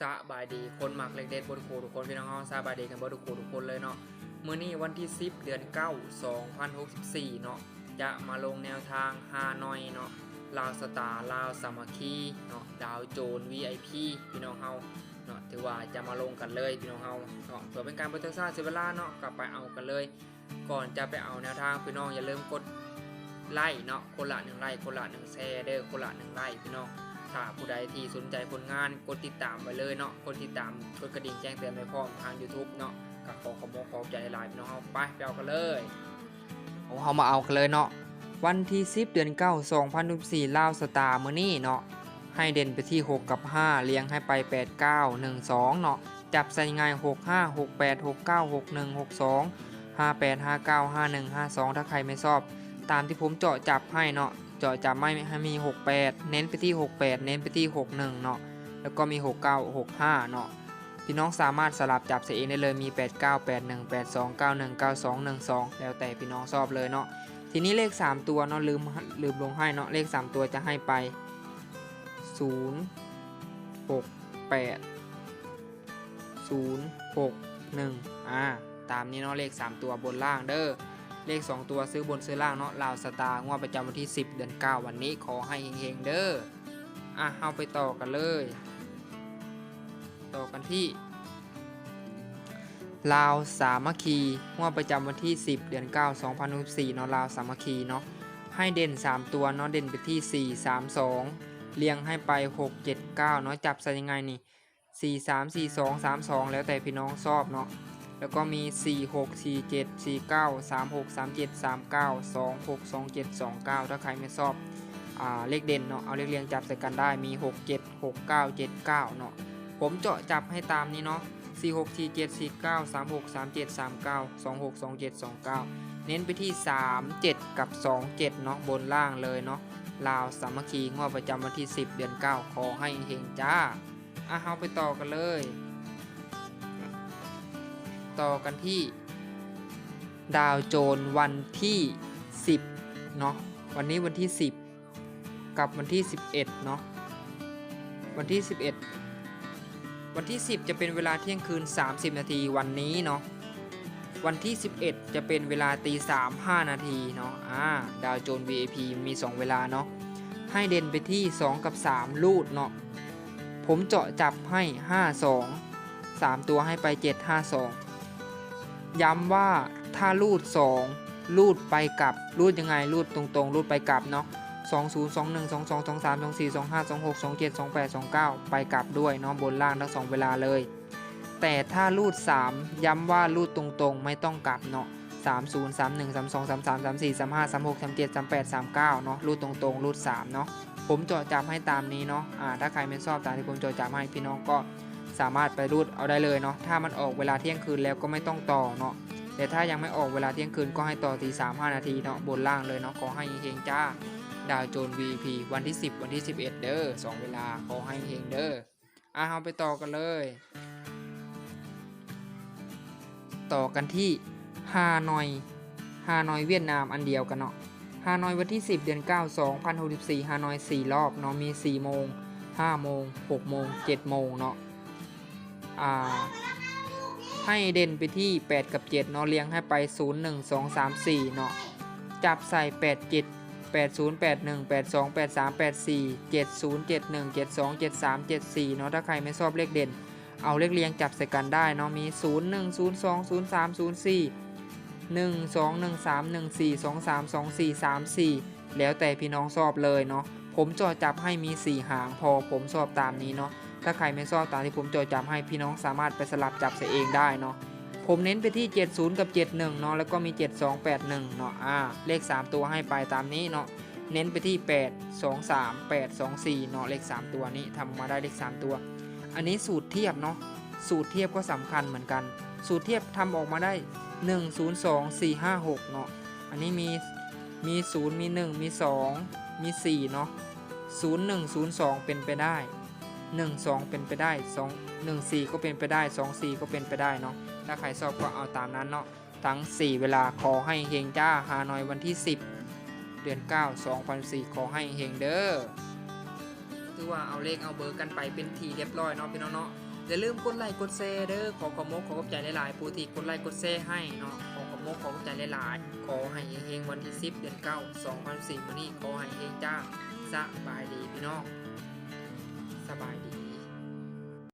สบายดีคนมักเล็กเด็ดบนครูทุกคนพี่น้องเฮาสบายดีกันบ่ทุกครูทุกคนเลยเนาะมื้อนี้วันที่ 10 เดือน 9 2064 เนาะจะมาลงแนวทางฮานอยเนาะลาวสตาร์ลาวสามัคคีเนาะดาวโจน VIP พี่น้องเฮาเนาะถือว่าจะมาลงกันเลยพี่น้องเฮาเนาะเพื่อเป็นการบันทึกทราเสียเวลาเนาะกลับไปเอากันเลย ก่อนจะไปเอาแนวทางพี่น้องอย่าลืมกดไลค์เนาะคนละหนึ่งไลค์คนละหนึ่งแชร์เด้อคนละหนึ่งไลค์พี่น้อง ถ้าผู้ใดที่สนใจผลงานกดติดตามไว้เลยเนาะกดติดตามกดกระดิ่งแจ้งเตือนไว้พร้อมทาง YouTube เนาะก็ขอขอบคุณขอบใจหลายๆพี่น้องเอาไปไปเอากันเลยเอาเขามาเอากันเลยเนาะวันที่ 10 เดือน9 2014ลาวสตาร์มื้อนี้เนาะให้เด่นไปที่ 6 กับ 5 เลี้ยงให้ไป 8 9 1 2 เนาะจับใส่ง่าย 6 5 6 8 6 9 6 1 6 2 5 8 5 9 5 1 5 2 ถ้าใครไม่ชอบ ตามที่ผมเจาะจับให้เนาะ จาะจับไม่ให้มี 68 เน้นไปที่ 68 เน้นไปที่ 61 เนาะ แล้วก็มี 69 65 เนาะ พี่น้องสามารถสลับจับเสียเองได้เลย มี 89 81 82 91 92 12 แล้วแต่พี่น้องชอบเลยเนาะ ทีนี้เลข 3 ตัวเนาะลืมลืมลงให้เนาะ เลข 3 ตัวจะให้ไป 0 6 8 0 6 1 อ่า ตามนี้เนาะเลข 3 ตัวบนล่างเด้อ เลข 2 ตัวซื้อบนซื้อล่างเนาะลาวสตาร์งวดประจำวันที่ 10 เดือน 9 วันนี้ขอให้เฮงๆเด้ออะเอาไปต่อกันเลย ต่อกันที่ลาวสามัคคีงวดประจำวันที่ 10 เดือน 9 2014เนาะลาวสามัคคีเนาะให้เด่น 3 ตัวเนาะเด่นไปที่ 4 3 2 เรียงให้ไป 6 7 9เนาะจับใส่ยังไงนี่ 4 3 4 2 3 2 แล้วแต่พี่น้องชอบเนาะ แล้วก็มี 4 6 4 7 4 9 3 6 3 7 3 9 2 6 2 7 2 9 ถ้าใครไม่ชอบอเลขเด่นเนาะเอาเลขเรียงจับใส่กันได้มี 6 7 6 9 7 9เนาะผมเจาะจับให้ตามนี้เนาะ4 6 4 7 4 9 3 6 3 7 3 9 2 6 2 7 2 9 เน้นไปที่ 3 7 กับ 2 7เนาะบนล่างเลยเนาะลาวสามัคคีงวดประจำวันที่ 10 เดือน 9 ขอให้เฮงจ้าอะเอาไปต่อกันเลย ต่อกันที่ ดาวโจนวันที่ 10 เนาะวันนี้วันที่ 10 กับวันที่ 11 เนาะวันที่ 11 วันที่ 10 จะเป็นเวลาเที่ยงคืน 30 นาทีวันนี้เนาะวันที่ 11 จะเป็นเวลาตี3 5นาทีเนาะอ่าดาวโจน VIP มี 2 เวลาเนาะให้เด่นไปที่ 2 กับ 3 ลูดเนาะผมเจาะจับให้ 5 2 3 ตัวให้ไป 7 5 2 ย้ำว่าถ้ารูด 2 รูดไปกลับ รูดยังไง รูดตรงๆ รูดไปกลับเนาะ2 0 2 1 2 2 2 3 2 4 2 5 2 6 2 7 2 8 2 9 ไปกลับด้วยเนาะบนล่างทั้งสองเวลาเลย แต่ถ้ารูด 3 ย้ำว่ารูดตรงๆ ไม่ต้องกลับเนาะ3 0 3 1 3 2 3 3 3 4 3 5 3 6 3 7 3 8 3 9เนาะรูดตรงๆ รูด 3 เนาะผมจาะจำให้ตามนี้เนาะอ่าถ้าใครไม่ชอบตามที่ผมจาะจำให้พี่น้องก็ สามารถไปรูดเอาได้เลยเนาะถ้ามันออกเวลาเที่ยงคืนแล้วก็ไม่ต้องต่อเนาะแต่ถ้ายังไม่ออกเวลาเที่ยงคืนก็ให้ต่อตี3 5นาทีเนาะบนล่างเลยเนาะขอให้เฮงจ้า ดาวโจน VP วันที่ 10 วันที่ 11 เด้อ2เวลาขอให้เฮงเด้ออะเอาไปต่อกันเลย ต่อกันที่ฮานอยฮานอยเวียดนามอันเดียวกันเนาะฮานอยวันที่ 10 เดือน 9 2064ฮานอย 4 รอบเนาะมี 4 โมง 5 โมง 6 โมง 7 โมงเนาะ ให้เด่นไปที่ 8 กับ 7 เนาะเลี้ยงให้ไป 0 1 2 3 4 เนาะจับใส่ 8 7 8 0 8 1 8 2 8 3 8 4 7 0 7 1 7 2 7 3 7 4 เนาะถ้าใครไม่ชอบเลขเด่น เอาเลขเรียงจับใส่กันได้เนาะมี 0 1 0 2 0 3 0 4 1 2 1 3 1 4 2 3 2 4 3 4 แล้วแต่พี่น้องชอบเลยเนาะผมจอจับให้มี 4 หางพอผมชอบตามนี้เนาะ ถ้าใครไม่ชอบตามที่ผมจดจำให้พี่น้องสามารถไปสลับจับใส่เองได้เนาะผมเน้นไปที่ 70 กับ 71 เนาะแล้วก็มี 7281 เนาะอ่าเลข 3 ตัวให้ไปตามนี้เนาะเน้นไปที่ 8 2 3 8 2 4 เนาะเลข 3 ตัวนี้ทำออกมาได้เลข 3 ตัว อันนี้สูตรเทียบเนาะสูตรเทียบก็สำคัญเหมือนกัน สูตรเทียบทำออกมาได้ 1 0 2 4 5 6 เนาะอันนี้มีมี 0 มี 1 มี 2 มี 4 เนาะ0 1 0 2 เป็นไปได้ 1 2 เป็นไปได้ 2 1 4 ก็เป็นไปได้ 2 4 ก็เป็นไปได้เนาะถ้าใครชอบก็เอาตามนั้นเนาะทั้ง 4 เวลาขอให้เฮงจ้าฮานอยวันที่ 10 เดือน 9 2004ขอให้เฮงเด้อถือว่าเอาเลขเอาเบอร์กันไปเป็นทีเรียบร้อยเนาะพี่น้องเนาะอย่าลืมกดไลค์กดแชร์เด้อขอขอมกขอขอบใจหลายๆผู้ที่กดไลค์กดแชร์ให้เนาะขอขอมกขอขอบใจหลายๆขอให้เฮงวันที่ 10 เดือน 9 2004มื้อนี้ขอให้เฮงจ้าสบายดีพี่น้อง สบายดี